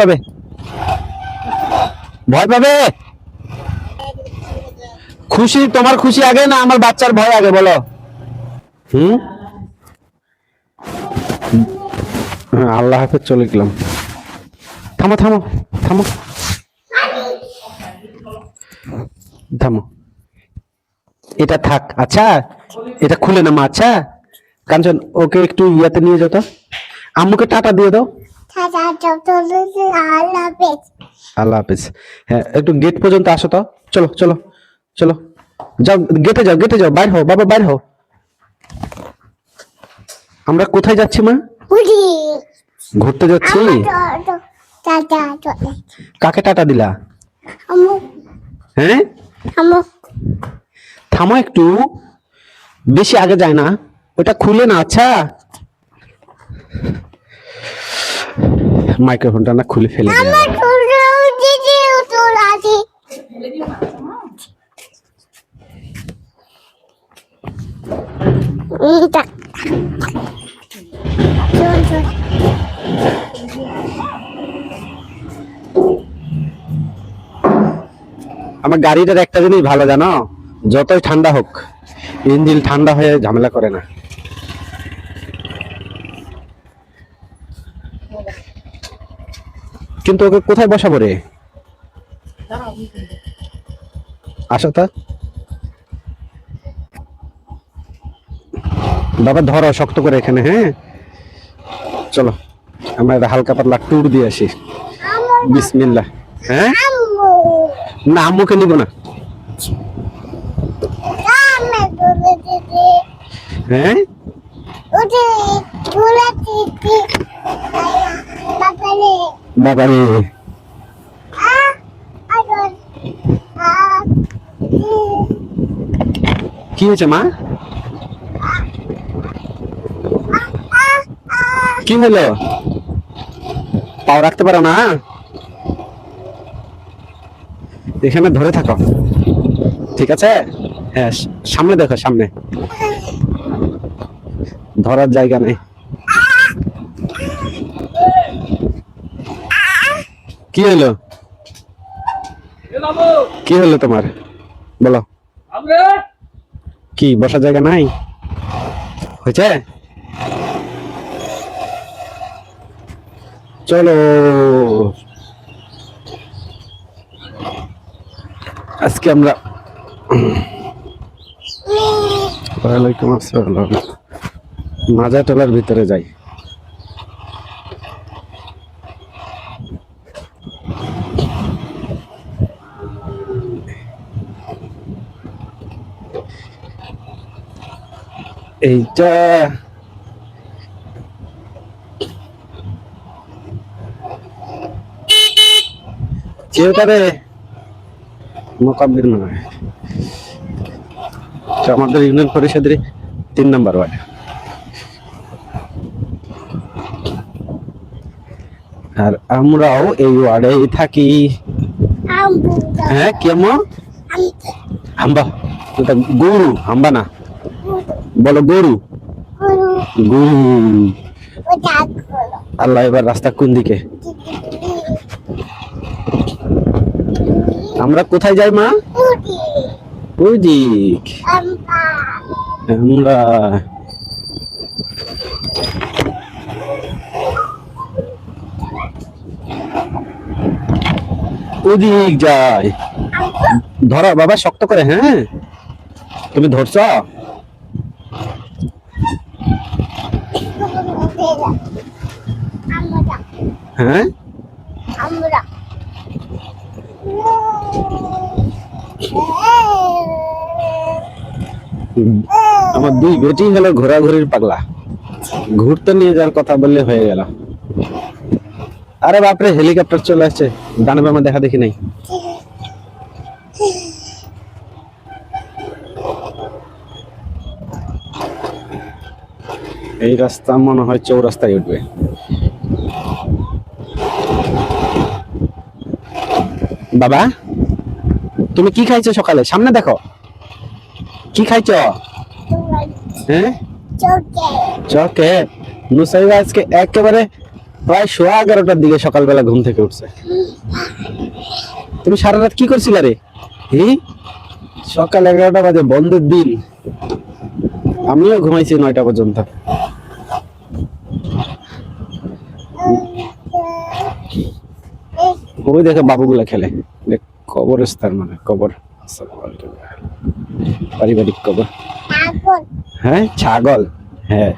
পাবে? ভয় পাবে? খুশি? তোমার খুশি আগে না আমার বাচ্চার ভয় আগে, বলো? হুম? আল্লাহ হাফেজ, চলে গেলাম। থামো থামো থামো। থামো। এটা থাক আচ্ছা? এটা খুলে না মা আচ্ছা? কাঞ্চন, ওকে একটু ইয়াতে নিয়ে যেত আম্মুকে টাটা দিয়ে দাও। আল্লাহ হাফেজ। হ্যাঁ একটু গেট পর্যন্ত আসো তো। চলো চলো চলো। যাও গেটে যাও গেটে যাও। বাইর হও বাবা বাইর হও। আমরা কোথায় যাচ্ছি মা? ঘুরতে যাচ্ছি? কাকে টাটা দিলা? হ্যাঁ? থামো একটু। বেশি আগে যায় না। ওটা খুলে না আচ্ছা। মাইক্রোফোনটা না খুলে ফেলে আমার গাড়িটার একটা জিনিস ভালো জানো যতই ঠান্ডা হোক ইঞ্জিন ঠান্ডা হয়ে ঝামেলা করে না। কিন্তু ওকে কোথায় বসাবো রে? আসো তা। বাবা, ধরো, শক্ত করে এখানে হ্যাঁ? চলো, আমরা একটা হালকা পাতলা ট্যুর দিয়ে আসি। বিসমিল্লা হ্যাঁ? না, আম্মুকে নিব না। হ্যাঁ? দিদি বাবারে। কি হয়েছে, মা? কি হলো? পাও রাখতে পারো না? এখানে ধরে থাকো। ঠিক আছে? হ্যাঁ সামনে দেখো, সামনে। ধরার জায়গা নেই। কি হলো কি হলো তোমার? বলো। কি বসার জায়গা নাই? হয়েছে? চলো। আজকে আমরা ওয়ালাইকুম আসসালাম। মাজা টলার ভিতরে যাই। এইটা চেউটারে মোকাবির নয় এটা আমাদের ইউনিয়ন পরিষদের তিন নম্বর ওয়ার্ড আর আমরাও এই ওয়ার্ডে থাকি। হ্যাঁ কেমন হাম্বা এটা গরু হাম্বা না? বলো গুরু। আল্লাহ, এবার রাস্তা কোন দিকে? আমরা কোথায় যাই, মা? ওই যাই। ধরো, বাবা, শক্ত করে হ্যাঁ? তুমি ধরছ আমরা হ্যাঁ? আমরা। আমার দুই বেটি হলো ঘোরাঘুরির পাগলা। ঘুরতে নিয়ে যাওয়ার কথা বললে হয়ে গেল। আরে বাপরে হেলিকপ্টার চলে আসছে। ডানে আমার দেখা দেখি নাই। এই রাস্তা মনে হয় চৌরাস্তায় উঠবে। বাবা, তুমি কি খাইছো সকালে? সামনে দেখো। কি খাইছো? হ্যাঁ? চকে নুসাইবা আজকে একেবারে প্রায় সোয়া এগারোটার দিকে সকালবেলা ঘুম থেকে উঠছে। তুমি সারা রাত কি করছিলে রে? এই সকাল এগারোটা বাজে, বন্ধের দিন। আমিও ঘুমাইছি নয়টা পর্যন্ত। ওই দেখে বাবুগুলা খেলে। দেখ, কবরস্থান মানে কবর। পারিবারিক কবর। হ্যাঁ ছাগল। হ্যাঁ।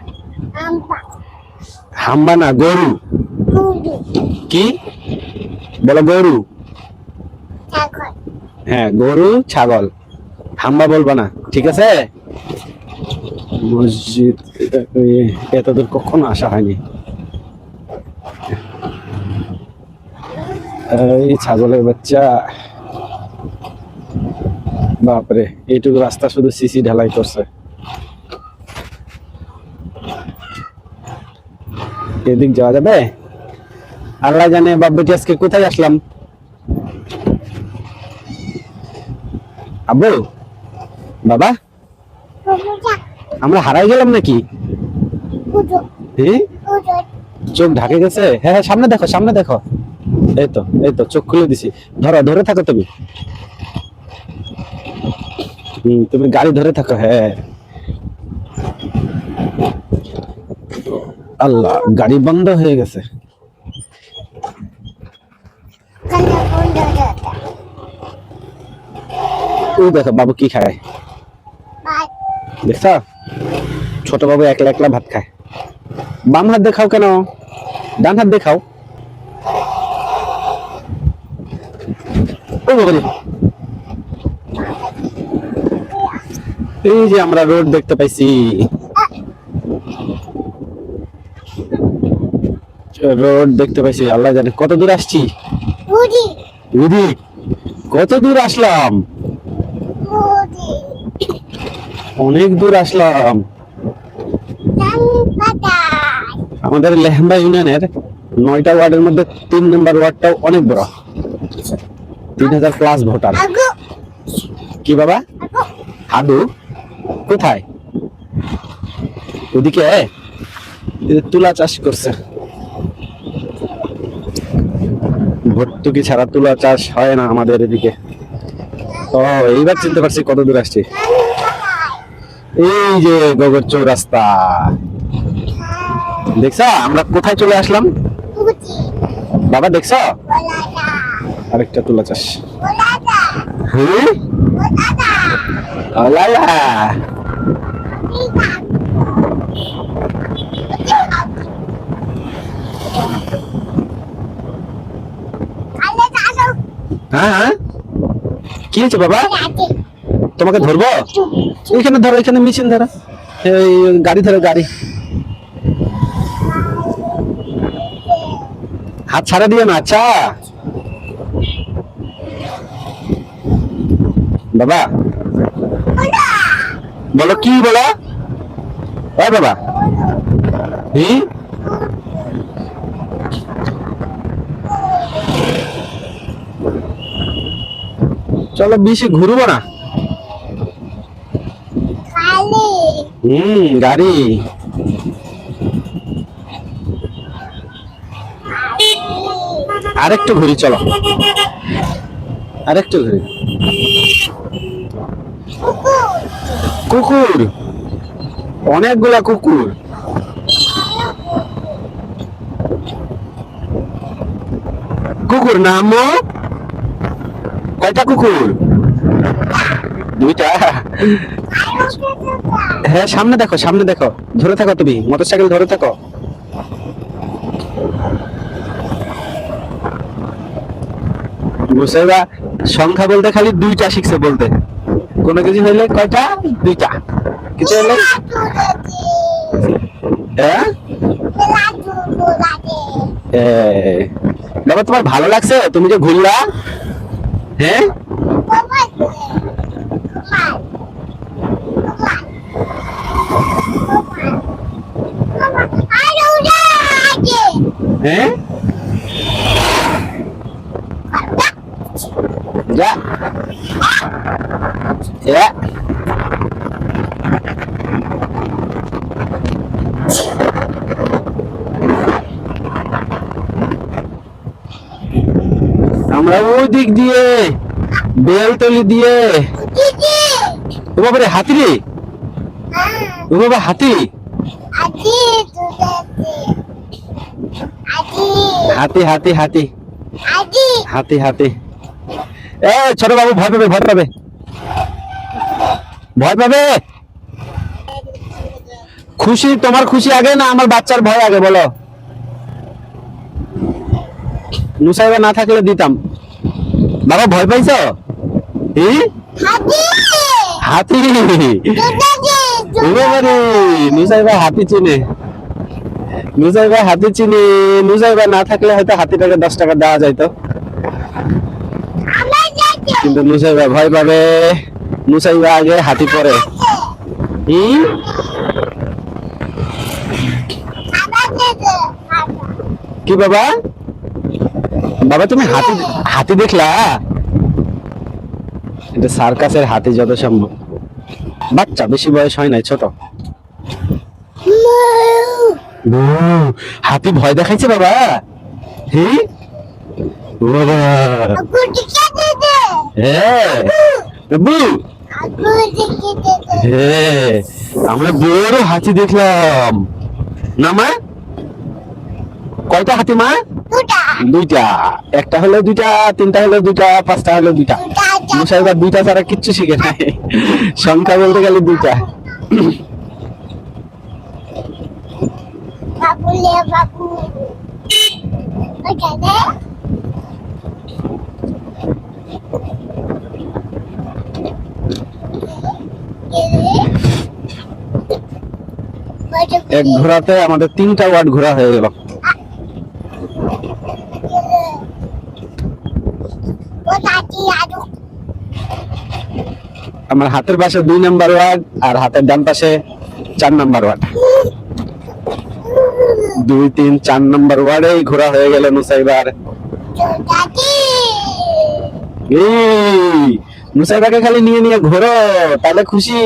হাম্বা। না গরু। গরু। কি? বলো গরু। হ্যাঁ গরু ছাগল। হাম্বা বলবা না ঠিক আছে? মসজিদ এতদূর কখনো আসা হয়নি। এই ছাগলের বাচ্চা। বাপরে এইটুকু রাস্তা শুধু সিসি ঢালাই করছে। এদিক যাওয়া যাবে? আল্লাহ জানে বাপ বেটি আজকে কোথায় আসলাম? আব্বু? বাবা? আমরা হারাই গেলাম নাকি? হ্যাঁ? চোখ ঢাকে গেছে? হ্যাঁ হ্যাঁ সামনে দেখো সামনে দেখো। এই তো এই তো চোখ খুলে দিছি। ধরো ধরে থাকো তুমি। হম তুমি গাড়ি ধরে থাকো হ্যাঁ। আল্লাহ গাড়ি বন্ধ হয়ে গেছে। কান্না বন্ধ হয়ে ওই দেখো বাবু কি খায়? বাই। দেখছ? ছোট বাবু একলা একলা ভাত খায়। বাম হাত দেখাও কেন? ডান হাত দেখাও ও বাবারে এই যে আমরা রোড দেখতে পাইছি। রোড দেখতে পাইছি আল্লাহ জানে কত দূর আসছি। কত দূর আসলাম? অনেক দূর আসলাম। আমাদের লেহেম্বা ইউনিয়নের নয়টা ওয়ার্ডের মধ্যে তিন নম্বর ওয়ার্ডটাও অনেক বড়। তিন হাজার প্লাস ভোটার কি বাবা? আগু। হাদু কোথায়? ওদিকে? তুলা চাষ করছে। ভর্তুকি ছাড়া তুলা চাষ হয় না আমাদের এদিকে। ও এইবার চিনতে পারছি কত দূর আসছি। এই যে গোবর চৌরাস্তা। দেখছা? আমরা কোথায় চলে আসলাম? বাবা দেখছ? আরেকটা তুলা চাষ। হ্যাঁ হ্যাঁ। কি হয়েছে বাবা? তোমাকে ধরবো? এখানে ধরো, এখানে মেশিন ধরো। এই গাড়ি ধরো, গাড়ি। হাত ছাড়া দিও না আচ্ছা। বাবা। বলো কি বলো? এ বাবা। হি? চলো বেশি ঘুরবো না। হুম গাড়ি। আরেকটু ঘুরি চলো। আরেকটু ঘুরি। কুকুর। অনেকগুলা কুকুর। কুকুর না আম্মু কয়টা কুকুর? দুইটা। হ্যাঁ সামনে দেখো সামনে দেখো। ধরে থাকো তুমি, মোটরসাইকেল ধরে থাকো। মুসাইবা সংখ্যা বলতে খালি দুইটা শিখছে বলতে। কোনো কিছু হইলে কয়টা? দুইটা। কিছু হইলে? হ্যাঁ? বাবা, তোমার ভালো লাগছে? তুমি যে ঘুরলা? হ্যাঁ? হ্যাঁ? যা। যা আমরা ওই দিক দিয়ে, বেলতলি দিয়ে। ও বাবারে হাতি রে। ও বাবা, হাতি। হাতি হাতি হাতি। হাতি হাতি। এ, ছোট বাবু, ভয় পাবে ভয় পাবে। ভয় পাবে? খুশি? তোমার খুশি আগে না আমার বাচ্চার ভয় আগে বলো? নুসাইবা না থাকলে দিতাম। বাবা ভয় পাইছ? হাতি! নুসাইবা হাতি চিনে। নুসাইবা হাতি চিনে। নুসাইবা না থাকলে হয়তো হাতিটাকে দশ টাকা দেওয়া যাইতো। কিন্তু নুসাইবা ভয় পাবে। নুসাইবা আগে হাতি পরে। হুম কি বাবা? বাবা তুমি হাতি হাতি দেখলা? এটা সার্কাসের হাতি যত সম্ভব বাচ্চা বেশি বয়স হয় নাই ছোট। হাতি ভয় দেখাইছে বাবা। হ্যাঁ। বাবু দিতে হ্যাঁ আমরা বড় হাতি দেখলাম। না মা? কয়টা হাতি মা? দুইটা। একটা হলো দুইটা তিনটা হলো দুইটা পাঁচটা হলো দুইটা। মুসাইবার দুইটা। ছাড়া কিচ্ছু শিখে নাই। সংখ্যা বলতে গেলে দুইটা। বাবু। লে বাবু ওখানে এক ঘোরাতে আমাদের তিনটা ওয়ার্ড ঘোরা হয়ে গেল। আমার হাতের পাশে দুই নাম্বার ওয়ার্ড আর হাতের ডান পাশে চার নাম্বার ওয়ার্ড। দুই তিন চার নাম্বার ওয়ার্ডেই ঘোরা হয়ে গেল মুসাইবার এই! মুসাইবাকে খালি নিয়ে নিয়ে ঘোরো তাহলে খুশি।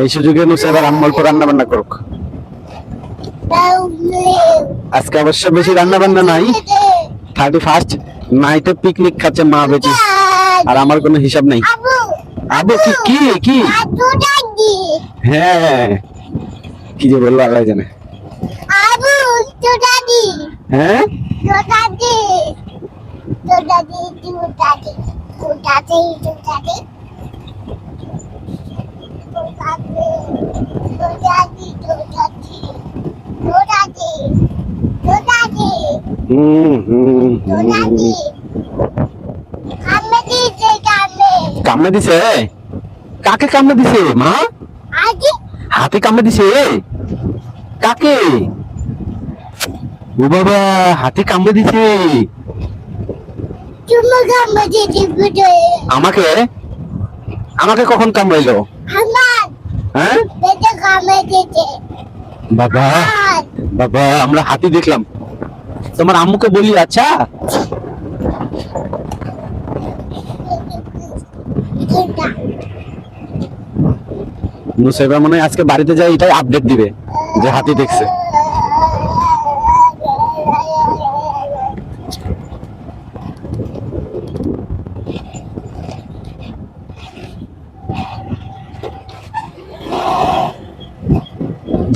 এই সুযোগে মুসাইবার আম্মল তো রান্না বান্না করুক। আজকে অবশ্য বেশি রান্না বান্না নাই। থার্টি ফার্স্ট নাইটে পিকনিক খাচ্ছে মা বেটি। আর আমার কোনো হিসাব নাই। আবু কি কি কি? হ্যাঁ। কি যে বলল আল্লাহ জানে। চুটাদি হ্যাঁ? চুটাদি চুটাদি চুটাদি চুটাদি চুটাদি কামড়ে দিছে? কাকে কামড়ে দিছে মা? হাতে কামড়ে দিছে? কাকে? ও বাবা হাতে কামড়ে দিছে। আমাকে? আমাকে কখন কামড়াইলো? হ্যাঁ? বাবা বাবা আমরা হাতি দেখলাম। তোমার আম্মুকে বলি আচ্ছা। মনে হয় আজকে বাড়িতে যাই এটাই আপডেট দিবে যে হাতি দেখছে।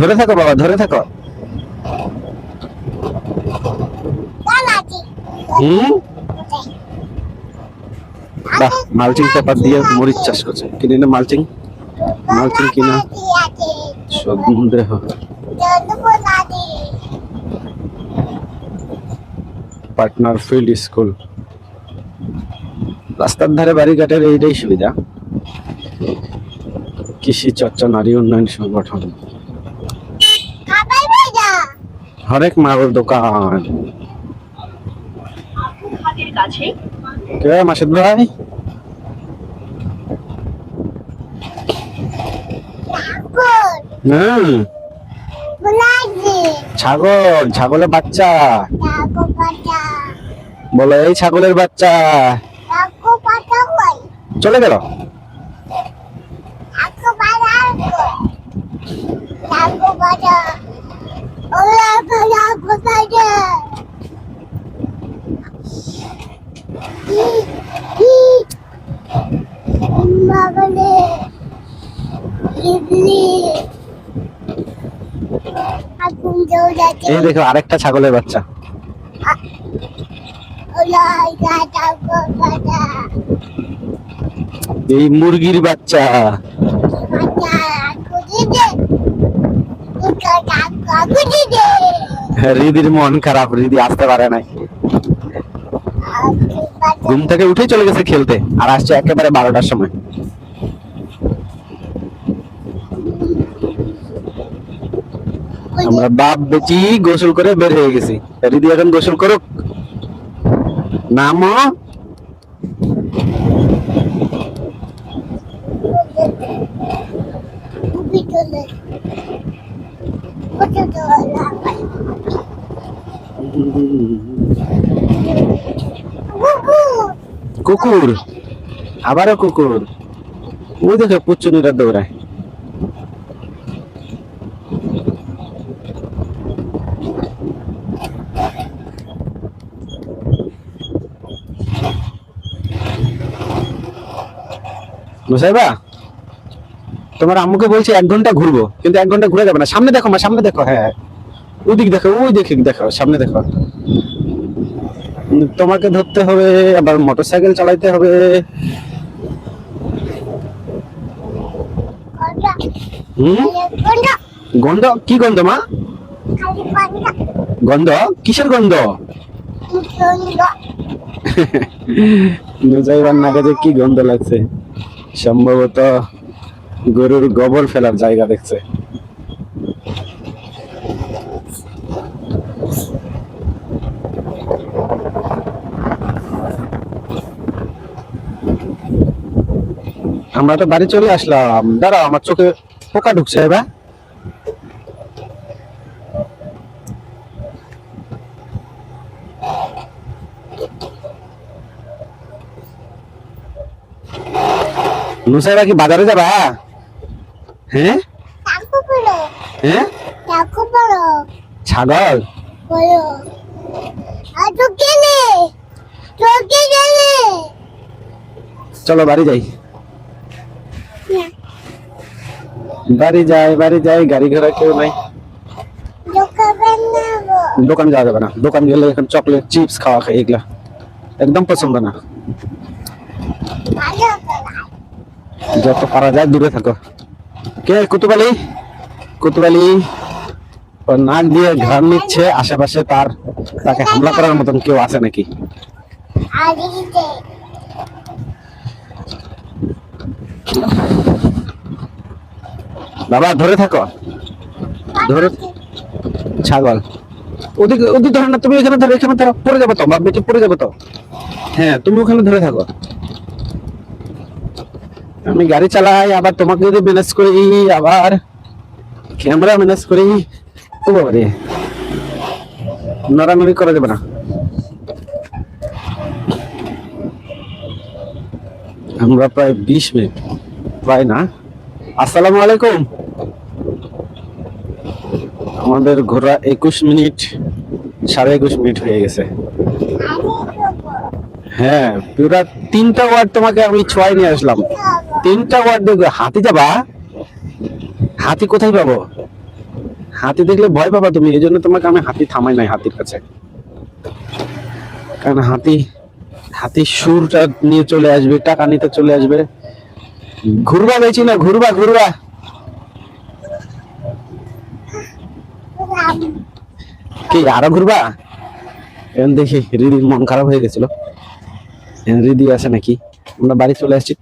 ধরে থাকো বাবা ধরে থাকো। হুম? বাহ মালচিং পেপার দিয়ে মরিচ চাষ করছে। কিনে না মালচিং? মালচিং কিনা সন্দেহ পার্টনার ফিল্ড স্কুল। রাস্তার ধারে বাড়িঘাটের এইটাই সুবিধা। কৃষি চর্চা নারী উন্নয়ন সংগঠন। হরেক মালের দোকান। কে মাসুদ ভাই? হুম। ছাগল ছাগলের বাচ্চা। বলো এই ছাগলের বাচ্চা। চলে গেল। Aku এই দেখো আরেকটা ছাগলের বাচ্চা। এই মুরগির বাচ্চা। রিদির মন খারাপ, রিদি আসতে পারে নাই। ঘুম থেকে উঠে চলে গেছে খেলতে, আর আসছে একেবারে বারোটার সময়। আমরা বাপ বেচি গোসল করে বের হয়ে গেছি। রিদি এখন গোসল করুক। নাম ভিতরে কত দোলা বুবু কুকুর। আবারও কুকুর। ওই দেখো পুচুনিরা দৌড়ায়। মুসাইবা, তোমার আম্মুকে বলছি এক ঘণ্টা ঘুরবো, কিন্তু এক ঘণ্টা ঘুরে যাবে না। সামনে দেখো মা, সামনে দেখো। হ্যাঁ। ওই দিক দেখো, ওই দিকে দেখো, সামনে দেখো। তোমাকে ধরতে হবে, আবার মোটরসাইকেল চালাইতে হবে। গন্ধ? কি গন্ধ, মা? গন্ধ? কিসের গন্ধ? নুজাইবার নাকে কি গন্ধ লাগছে। সম্ভবত গরুর গোবর ফেলার জায়গা দেখছে। আমরা তো বাড়ি চলে আসলাম। দাঁড়াও আমার চোখে পোকা ঢুকছে এবার। নুসাইবা কি বাজারে যাবা? হ্যাঁ? হ্যাঁ? ছাগল? চলো বাড়ি যাই। বাড়ি যাই বাড়ি যাই গাড়ি ঘোড়া কেউ নাই। দোকান যাওয়া যাবে না। দোকান গেলে এখন চকলেট, চিপস খাওয়া খাই এগুলা। একদম পছন্দ না। যত পারা যায় দূরে থাকো। কে, কুতুবালি? কুতুবালি ওর নাক দিয়ে ঘর নিচ্ছে, আশেপাশে তার তাকে হামলা করার মতন কেউ আছে নাকি? বাবা, ধরে থাকো। ধরে ছাগল। ওদিকে ওদিকে ধরে না, তুমি এখানে ধরো এখানে ধরো, পড়ে যাব তো, বাপ বেঁচে পড়ে যাব তো। হ্যাঁ তুমি ওখানে ধরে থাকো। আমি গাড়ি চালাই, আবার তোমাকে যদি ম্যানেজ করি, আবার ক্যামেরা ম্যানেজ করি। ও বাবা নড়ানড়ি করা যাবে না। আমরা প্রায় বিশ মিনিট, প্রায় না? আসসালামু আলাইকুম। আমাদের ঘোরা একুশ মিনিট, সাড়ে একুশ মিনিট হয়ে গেছে। হ্যাঁ পুরা তিনটা ওয়ার্ড তোমাকে আমি ছয় নিয়ে আসলাম। তিনটা ওয়ার্ড দেখবে হাতি যাবা? হাতি কোথায় পাবো? হাতি দেখলে ভয় পাবা তুমি, এই জন্য তোমাকে আমি হাতি থামাই নাই হাতির কাছে। কারণ হাতি, হাতির সুরটা নিয়ে চলে আসবে, টাকা নিতে চলে আসবে। ঘুরবা বেশি না, ঘুরবা ঘুরবা। কি, আরও ঘুরবা? এখন দেখি, রিদির মন খারাপ হয়ে গেছিল। রিদি আছে নাকি? আমরা বাড়ি চলে আসছি।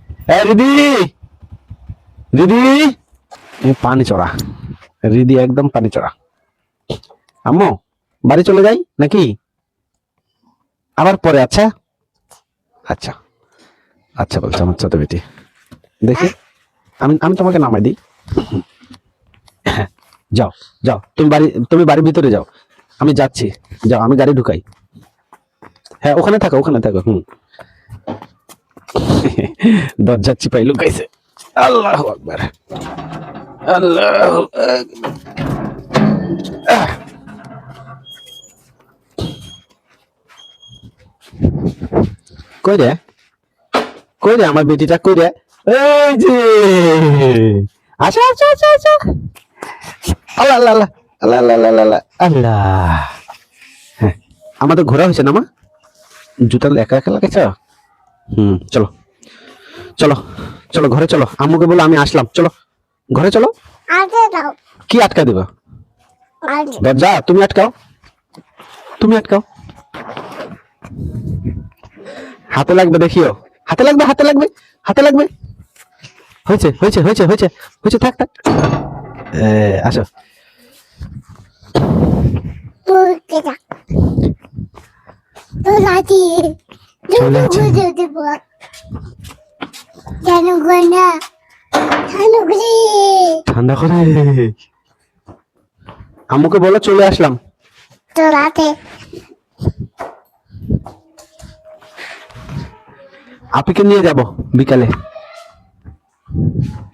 রিদি! রিদি! পানি চড়া। রিদি একদম পানি চড়া। আম্মু, বাড়ি চলে যাই নাকি? আবার পরে আচ্ছা? আচ্ছা। আচ্ছা বলছে আমার ছোট বেটি। দেখি। আমি আমি তোমাকে নামাই দিই। যাও যাও। তুমি বাড়ি, তুমি বাড়ির ভিতরে যাও। আমি যাচ্ছি। যাও, আমি গাড়ি ঢুকাই। হ্যাঁ ওখানে থাকো ওখানে থাকো। হুম। দরজা চিপাই লুকাইছে। আল্লাহ আকবার। আল্লাহ। কই রে? কই রে আমার বেটিটা? কই রে? এই যে। আসা আসা আসা আসা। আল্লাহ আল্লাহ আল্লাহ আল্লাহ আল্লাহ আল্লাহ হ্যাঁ, আমাদের ঘোরা হয়েছে না মা? জুতা একা একা লাগেছ? হুম চলো। চলো চলো ঘরে চলো। আম্মুকে বলো আমি আসলাম চলো। ঘরে চলো। কি আটকা দেবা? দরজা তুমি আটকাও। তুমি আটকাও। হাতে লাগবে দেখিও। হাতে লাগবে হাতে লাগবে হাতে লাগবে। হয়েছে হয়েছে হয়েছে হয়েছে হয়েছে থাক থাক। আসো। ঠান্ডা করে আমুকে বলো চলে আসলাম। আপিকে নিয়ে যাব বিকালে। Thank you.